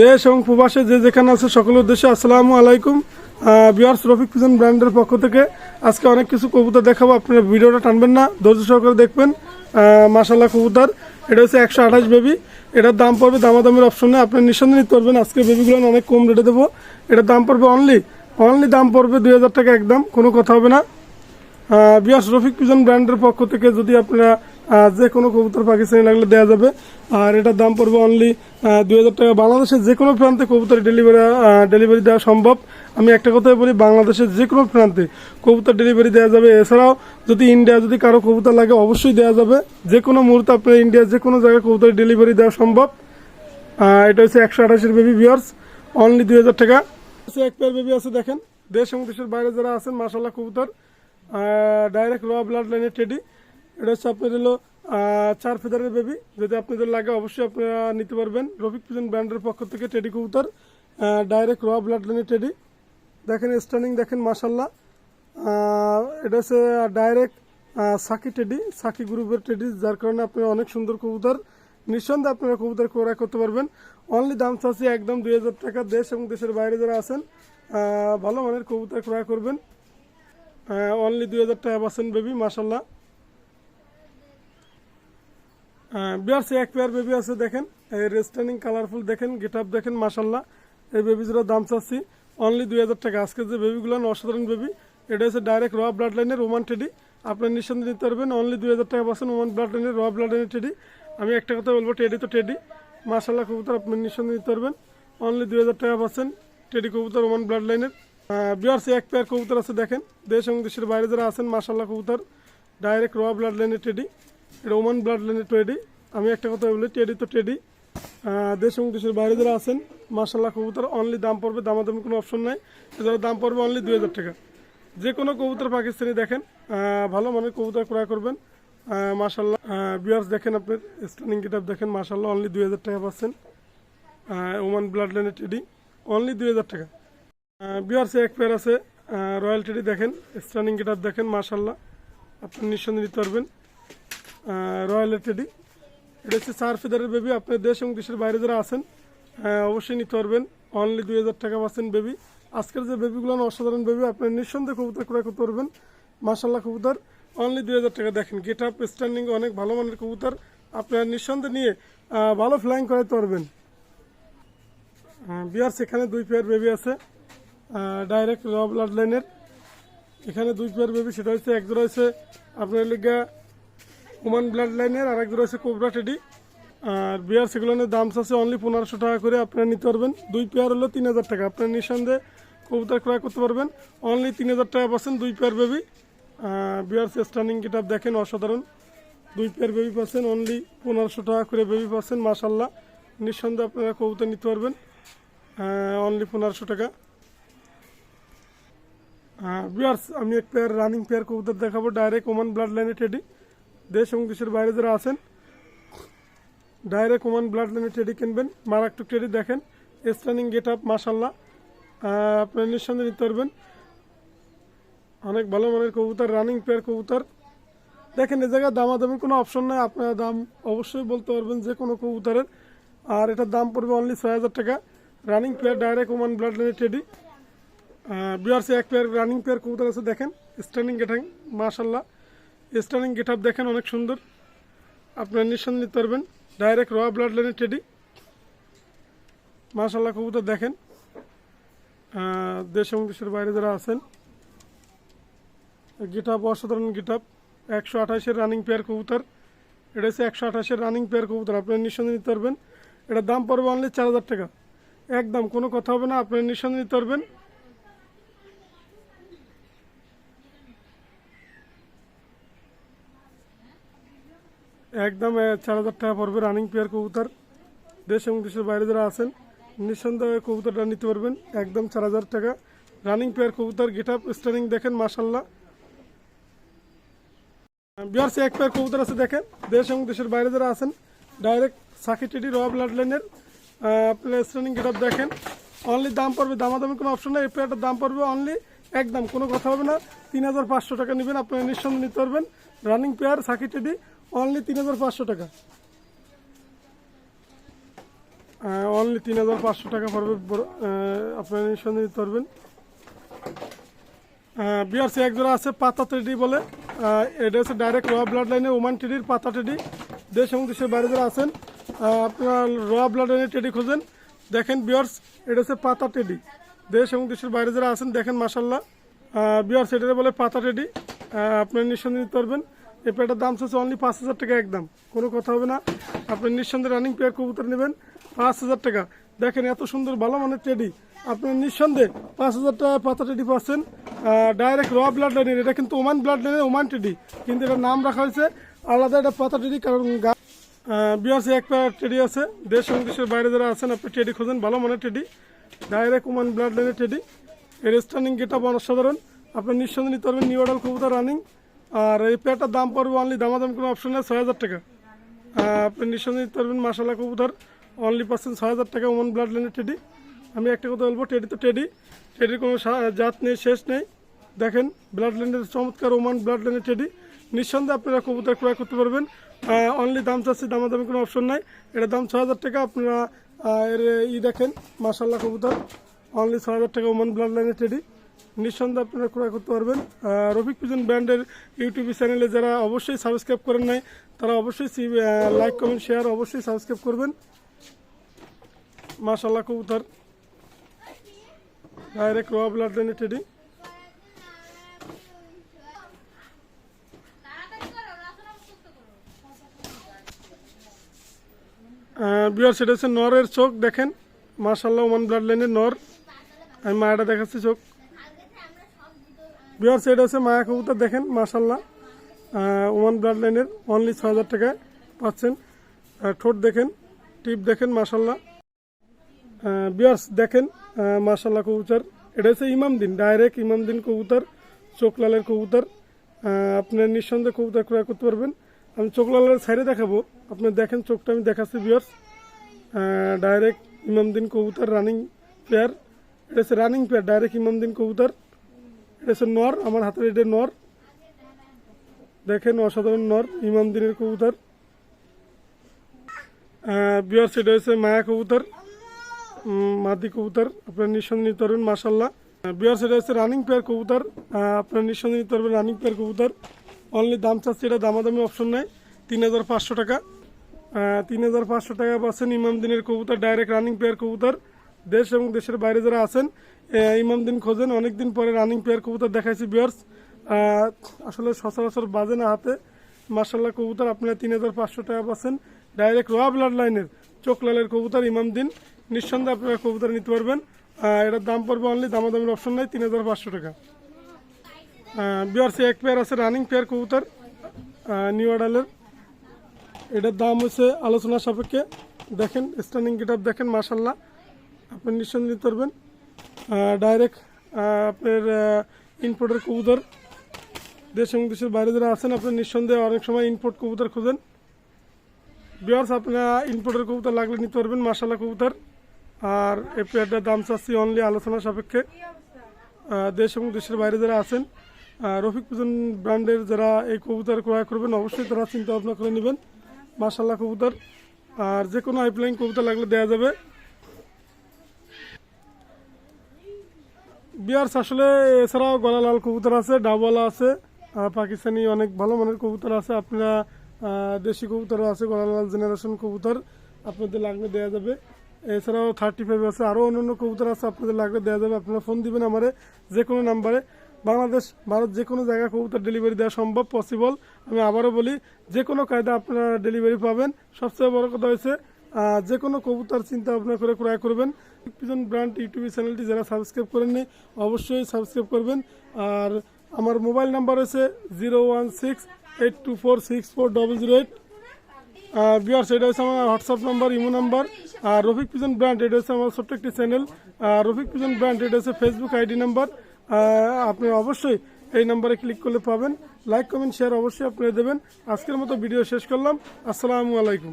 দেশ এবং প্রবাসে যে যেখানে আছে সকলের উদ্দেশ্যে আসসালামু আলাইকুম। বিয়ার্স রফিক পিজন ব্র্যান্ডের পক্ষ থেকে আজকে অনেক কিছু কবুতর দেখাবো। আপনারা ভিডিওটা টানবেন না, ধৈর্য সহকারে দেখবেন। মাসাল্লাহ কবুতর। এটা হচ্ছে একশো আঠাশ বেবি এটার দাম পড়বে দামাদামের অপশনে আপনি নিঃসন্দেহে নিতে পারবেন আজকে বেবিগুলো অনেক কম রেটে দেবো। এটার দাম পড়বে অনলি অনলি দাম পড়বে দুই হাজার টাকা একদম, কোনো কথা হবে না। বিয়াস রফিক পিজন ব্র্যান্ডের পক্ষ থেকে যদি আপনারা যে কোনো কবুতর পাকিস্তানি লাগলে দেওয়া যাবে। আর এটার দাম পড়বে অনলি দুই হাজার টাকা। বাংলাদেশের যে কোনো প্রান্তে কবুতর ডেলিভারি ডেলিভারি দেওয়া সম্ভব। আমি একটা কথাই বলি, বাংলাদেশের যে কোনো প্রান্তে কবুতর ডেলিভারি দেওয়া যাবে। এছাড়াও যদি ইন্ডিয়া যদি কারও কবুতর লাগে, অবশ্যই দেওয়া যাবে। যে কোনো মুহূর্তে আপনার ইন্ডিয়ার যে কোনো জায়গায় কবুতর ডেলিভারি দেওয়া সম্ভব। এটা হচ্ছে একশো আঠাশের বেবি বিয়ার্স অনলি দুই হাজার টাকা। এক পেয়ার বেবি আছে, দেখেন। দেশ এবং দেশের বাইরে যারা আছেন মাসাল্লাহ কবুতর ডাইরেক্ট র ব্লাড লাইনের টেডি এটা হচ্ছে আপনার হলো চার ফেদারের বেবি যদি আপনাদের লাগে অবশ্যই আপনারা নিতে পারবেন। রফিক পিজন ব্র্যান্ডের পক্ষ থেকে টেডি কবুতর ডাইরেক্ট র ব্লাড লাইনের টেডি দেখেন স্টার্নিং দেখেন মাসাল্লাহ এটা হচ্ছে ডাইরেক্ট সাকি টেডি সাকি গ্রুপের টেডি যার কারণে আপনারা অনেক সুন্দর কবুতর। নিঃসন্দেহে আপনারা কবুতর ক্রয় করতে পারবেন। অনলি দাম চাচ্ছি একদম দুই হাজার টাকা। দেশ এবং দেশের বাইরে যারা আছেন ভালো মানের কবুতর ক্রয় করবেন। অনলি দুই হাজার টাকা পাচ্ছেন বেবি মাসাল্লাহ বিয়ার সে এক পেয়ার বেবি আছে দেখেন। এই রেস্টার্নিং কালারফুল দেখেন গেট আপ দেখেন মাসাল্লাহ এই বেবিগুলোর দাম চাচ্ছি। অনলি দুই হাজার টাকা। আজকে যে বেবিগুলো অসাধারণ বেবি এটা হচ্ছে ডাইরেক্ট র ব্লাড লাইনের রোমান টেডি আপনার নিঃসন্দেহে নিতে পারবেন। অনলি দুই হাজার টাকা পাচ্ছেন ওমান ব্লাড লাইনের র ব্লাড লাইনের টেডি আমি একটা কথা বলব টেডি তো টেডি মাসাল্লাহ কবুতর আপনি নিঃসন্দেহে নিতে পারবেন। অনলি দুই হাজার টাকা পাচ্ছেন টেডি কবুতর ওমান ব্লাড লাইনের বিয়ার সে এক পেয়ার কবুতর আছে দেখেন। দেশ এবং দেশের বাইরে যারা আছেন মাসাল্লাহ কবুতর। ডাইরেক্ট র ব্লাড লাইনের টেডি এটা ওমান ব্লাড লাইনের টেডি আমি একটা কথা বলি, ট্রেডি তো ট্রেডি। দেশ এবং দেশের বাইরে যারা আছেন মার্শাল্লাহ কবুতর অনলি দাম পড়বে, দামাদামি কোনো অপশন নাই। এছাড়া দাম পড়বে অনলি দুই হাজার টাকা। যে কোনো কবুতর পাকিস্তানি দেখেন ভালো মানের কবুতর ক্রয় করবেন। মাসাল্লাহ বিয়ার্স দেখেন আপনার স্টার্নিং গেট দেখেন মার্শাল্লাহ অনলি দুই হাজার টাকা পাচ্ছেন। ওমান ব্লাড লাইনের টেডি অনলি দুই হাজার টাকা। বিয়ার্সে এক পেয়ার আছে রয়্যাল টেডি দেখেন স্টার্নিং গেট দেখেন মার্শাল্লাহ আপনি নিঃসন্দেহে নিতে পারবেন। রয়্যালের টেডি এটা হচ্ছে চার ফেদারের বেবি আপনার দেশ এবং দেশের বাইরে যারা আছেন অবশ্যই নিতে পারবেন। অনলি দুই হাজার টাকা পাচ্ছেন বেবি আজকের যে বেবিগুলো অসাধারণ বেবি আপনি নিঃসন্দেহে কবুতর ক্রয় করতে পারবেন। মাসাল্লাহ কবুতর। অনলি দুই হাজার টাকা। দেখেন গেট আপ স্ট্যান্ডিং অনেক ভালো মানের কবুতর। আপনার নিঃসন্দেহে নিয়ে ভালো ফ্লাইং করাতে পারবেন। বিয়ার সেখানে দুই পেয়ার বেবি আছে। ডাইরেক্ট র ব্লাড লাইনের এখানে দুই পেয়ার বেবি সেটা হচ্ছে, এক জোড়া হচ্ছে আপনার লিগা ওমান ব্লাড লাইনের আর এক জোড়া হচ্ছে কোবরা টেডি আর বিয়ার সেগুলোর দাম আছে অনলি পনেরোশো টাকা করে, আপনারা নিতে পারবেন। দুই পেয়ার হলো তিন হাজার টাকা। আপনার নিঃসন্দেহে কবুতর ক্রয় করতে পারবেন। অনলি তিন হাজার টাকা পাচ্ছেন দুই পেয়ার বেবি বিয়ার স্টার্নিং কিতাব দেখেন, অসাধারণ। দুই পেয়ার বেবি পাচ্ছেন অনলি পনেরোশো টাকা করে বেবি পাচ্ছেন মাসাল্লাহ নিঃসন্দেহে আপনারা কবুতর নিতে পারবেন। অনলি পনেরোশো টাকা। বিয়ার্স, আমি এক পেয়ার রানিং পেয়ার কবুতর দেখাবো। ডাইরেক্ট ওমান ব্লাড লাইনে টেডি দেশ এবং দেশের বাইরে যারা আছেন ডাইরেক্ট ওমান ব্লাড লাইনে ট্রেডি কিনবেন। মারাত্মক ট্রেডি দেখেন স্টার্নিং গেট আপ মাসাল্লাহ আপনার নিঃসন্দেহে নিতে পারবেন। অনেক ভালো মানের কবুতর রানিং পেয়ার কবুতর। দেখেন, এ জায়গায় দামাদামি কোনো অপশন নাই। আপনারা দাম অবশ্যই বলতে পারবেন যে কোনো কবুতরের। আর এটার দাম পড়বে অনলি ছয় হাজার টাকা। Running pair direct Oman blood লাইনে টেডি বিআরসি এক পেয়ার রানিং পেয়ার কবুতর আছে, দেখেন। স্ট্যান্ডিং গেটাং মাশাল্লাহ স্ট্যান্ডিং গেট আপ দেখেন, অনেক সুন্দর। আপনার নিঃসন্দেহে নিতে পারবেন। ডাইরেক্ট র ব্লাড লাইনের টেডি মাশাল্লাহ কবুতর দেখেন। দেশ এবং দেশের বাইরে যারা আছেন, গেট আপ, অসাধারণ গেট আপ। একশো আঠাশের রানিং পেয়ার কবুতর। এটা হচ্ছে একশো আঠাশের রানিং পেয়ার কবুতর। আপনার নিঃসন্দেহে নিতে পারবেন। এটার দাম পড়বে অনলি চার হাজার টাকা। একদম, কোনো কথা হবে না। আপনার নিঃসন্দেহে নিতে পারবেন। একদম চার হাজার টাকা পড়বে রানিং পেয়ার কবুতর। দেশ এবং দেশের বাইরে যারা আছেন, নিঃসন্দেহে কবুতরটা নিতে পারবেন। একদম চার হাজার টাকা। রানিং পেয়ার কবুতর গেট আপ স্টারিং দেখেন মাসাল্লাহ বিহার সে এক পেয়ার কবুতর আছে দেখেন। দেশ এবং দেশের বাইরে যারা আছেন ডাইরেক্ট সাকি টেডি র ব্লাড লাইনের আপনার স্টারিং গেট আপ দেখেন। অনলি দাম পড়বে, দামাদামি কোনো অপশন নেই। এই পেয়ারটার দাম পড়বে অনলি একদম কোনো কথা হবে না। তিন হাজার পাঁচশো টাকা নেবেন, আপনারা নিঃসন্দেহে নিতে পারবেন। রানিং পেয়ার সাকি টেডি অনলি তিন হাজার পাঁচশো টাকা। অনলি তিন হাজার পাঁচশো টাকা পড়বে আপনারা নিঃসন্দেহে নিতে পারবেন। বিআরসি এক জোড়া আছে, পাতা টেডি বলে। এটা হচ্ছে ডাইরেক্ট র ব্লাড লাইনে ওমান টেডির পাতা টেডি। দেশ এবং দেশের বাইরে যারা আছেন আপনারা র ব্লাড লাইনে টেডি খোঁজেন। দেখেন বিয়ার্স, এটা হচ্ছে পাতা টেডি। দেশ এবং দেশের বাইরে যারা আছেন দেখেন মাসাল্লাহ বিয়ার্স এটা বলে পাতা আহ, আপনারা নিঃসন্দেহে নিতে পারবেন। এই পেয়ারটার দাম চলছে অনলি পাঁচ হাজার টাকা একদম। কোনো কথা হবে না। আপনি নিঃসন্দেহে রানিং পেয়ার কবুতর নেবেন পাঁচ হাজার টাকা। দেখেন এত সুন্দর ভালো মানের টেডি আপনার নিঃসন্দেহে পাঁচ হাজার টাকা পাতা টেডি পাচ্ছেন। ডাইরেক্ট র ব্লাড লাইনের এটা কিন্তু ওমান ব্লাড লাইনের ওমান টেডি কিন্তু এটার নাম রাখা হয়েছে আলাদা এটা পাতা টেডি কারণ বিয়ার্সি এক পেয়ার টেডি আছে। দেশ এবং দেশের বাইরে যারা আছেন আপনি টেডি খোঁজেন ভালো মানের টেডি ডাইরেক্ট ওমান ব্লাড লাইনের টেডি এর স্টার্নিং গেট আপ অসাধারণ। আপনি নিঃসন্দেহে নিতে পারবেন নিউ অর্ডার কবুতর রানিং। আর এই পেয়ারটার দাম পড়বে অনলি দামাদাম কোনো অপশন নেই ছয় হাজার টাকা আপনি নিঃসন্দেহে নিতে পারবেন মাসালা কবুতর। অনলি পার্সেন্ট ছয় হাজার টাকা ওমান ব্লাড লাইনের টেডি আমি একটা কথা বলব টেডি তো টেডি টেডির কোনো জাত নেই, শেষ নেই। দেখেন ব্লাড লাইনের চমৎকার ওমান ব্লাড লাইনের টেডি নিঃসন্দেহে আপনারা কবুতর ক্রয় করতে পারবেন। অনলি দাম চাচ্ছি, দামাদামি কোনো অপশন নাই। এটার দাম ছয় হাজার টাকা, আপনারা আহ, এর ই দেখেন মাসাল্লাহ কবুতর। অনলি ছ হাজার টাকা ওমান ব্লাড লাইনের টেডি নিঃসন্দেহে আপনারা ক্রয় করতে পারবেন। রফিক পিজন ব্র্যান্ডের ইউটিউব চ্যানেলে যারা অবশ্যই সাবস্ক্রাইব করেন নাই তারা অবশ্যই লাইক কমেন্ট শেয়ার অবশ্যই সাবস্ক্রাইব করবেন। মাসাল্লাহ কবুতর। ডাইরেক্ট রোয়া ব্লাড লাইনে টেডি বিয়ার সেটা হচ্ছে নরের চোখ দেখেন। মাশাল্লাহ ওমান ব্লাড লাইনের নর। আমি মায়াটা দেখাচ্ছি চোখ। বিয়ার সেট হচ্ছে মায়া কবুতর দেখেন মাশাল্লাহ ওমান ব্লাড লাইনের অনলি ছ হাজার টাকায় পাচ্ছেন। ঠোঁট দেখেন, টিপ দেখেন মাশাল্লাহ বিয়ার্স দেখেন মাশাল্লাহ কবুতর। এটা হচ্ছে ইমাম দিন ডাইরেক্ট ইমাম দিন কবুতর চোখলালের কবুতর। আপনার নিঃসন্দেহে কবুতর ক্রয় করতে পারবেন। আমি চোখলালের সাইডে দেখাবো। আপনি দেখেন চোখটা, আমি দেখাচ্ছি বিয়ার্স ডাইরেক্ট ইমাম দিন কবুতর রানিং পেয়ার এটা হচ্ছে রানিং পেয়ার ডাইরেক্ট ইমাম দিন কবুতর। এটা হচ্ছে নর, আমার হাতের এটা নর। দেখেন অসাধারণ নর ইমাম দিনের কবুতর বিয়ার্স এটা হচ্ছে মায়া কবুতর। মাদি কবুতর, আপনার নিঃসন্দেহে নিতে পারবেন মাসাল্লাহ বিয়ার সেটা হচ্ছে রানিং পেয়ার কবুতর। আপনার নিঃসন্দেহে নিতে পারবেন রানিং পেয়ার কবুতর। অনলি দাম চাচ্ছে এটা দামাদামি অপশন নাই। তিন হাজার পাঁচশো টাকা। তিন হাজার পাঁচশো টাকা পাচ্ছেন ইমাম দিনের কবুতর ডাইরেক্ট রানিং পেয়ার কবুতর। দেশ এবং দেশের বাইরে যারা আছেন আহ, ইমাম দিন খোঁজেন। অনেকদিন পরে রানিং পেয়ার কবুতর দেখাইছি বিয়ার্স আসলে সচরাচর বাজে না হাতে। মার্শাল্লাহ কবুতর আপনারা তিন হাজার পাঁচশো টাকা পাচ্ছেন। ডাইরেক্ট র ব্লাড লাইনের চোখ লালের কবুতর ইমাম দিন। নিঃসন্দেহে আপনারা কবুতর নিতে পারবেন। এটার দাম পড়বে অনলি দামাদামির অপশন নাই তিন হাজার পাঁচশো টাকা। বিআরসি এক পেয়ার আছে রানিং পেয়ার কবুতর নিউ অর্ডারের এটার দাম হচ্ছে আলোচনা সাপেক্ষে। দেখেন স্ট্যান্ডিং গেট দেখেন মার্শাল্লাহ আপনি নিঃসন্দেহে নিতে পারবেন। ডাইরেক্ট আপনার ইনপোর্টের কবুতর। দেশ এবং দেশের বাইরে যারা আছেন, আপনি নিঃসন্দেহে অনেক সময় ইনপোর্ট কবুতর খুঁজেন। বিয়ার্স আপনারা ইনপোর্টের কবুতর লাগলে নিতে পারবেন মাসালা কবুতর। আর এই পেয়ারটার দাম চাচ্ছি অনলি আলোচনা সাপেক্ষে। দেশ এবং দেশের বাইরে যারা আছেন রফিক পুজন ব্র্যান্ডের যারা এই কবুতর ক্রয় করবেন, অবশ্যই তারা চিন্তা ভাবনা করে নেবেন। মাসাল্লাহ কবুতর। আর যে কোনো আইপলাইন কবুতর লাগলে দেওয়া যাবে। বিয়ার্স, আসলে এছাড়াও গলা লাল কবুতর আছে ডাবওয়ালা আছে পাকিস্তানি অনেক ভালো মানের কবুতর আছে। আপনারা দেশি কবুতরও আছে গলা লাল জেনারেশন কবুতর। আপনাদের লাগলে দেওয়া যাবে। এছাড়াও থার্টি ফাইভ আছে, আরও অন্যান্য কবুতর আছে, আপনাদের লাগলে দেওয়া যাবে। আপনারা ফোন দিবেন আমারে, যে কোনো নাম্বারে বাংলাদেশ, ভারত যে কোনো জায়গায় কবুতর ডেলিভারি দেওয়া সম্ভব পসিবল আমি আবারও বলি যে কোনো কায়দা আপনারা ডেলিভারি পাবেন। সবচেয়ে বড় কথা হয়েছে যে কোনো কবুতর চিন্তা ভাবনা করে ক্রয় করবেন। পিজন ব্র্যান্ড ইউটিউব চ্যানেলটি যারা সাবস্ক্রাইব করেননি, অবশ্যই সাবস্ক্রাইব করবেন। আর আমার মোবাইল নাম্বার হচ্ছে zero one six eight two four six four double zero eight বিয়ার্স এটা হচ্ছে আমার হোয়াটসঅ্যাপ নাম্বার ইমো নাম্বার আর রফিক পিজন ব্র্যান্ড এটা হচ্ছে আমার ছোট্ট একটি চ্যানেল আর রফিক পিজন ব্র্যান্ড এটা হচ্ছে ফেসবুক আইডি নাম্বার আপনি অবশ্যই এই নাম্বারে ক্লিক করলে পাবেন। লাইক কমেন্ট শেয়ার অবশ্যই আপনি দেবেন। আজকের মতো ভিডিও শেষ করলাম। আসসালামু আলাইকুম।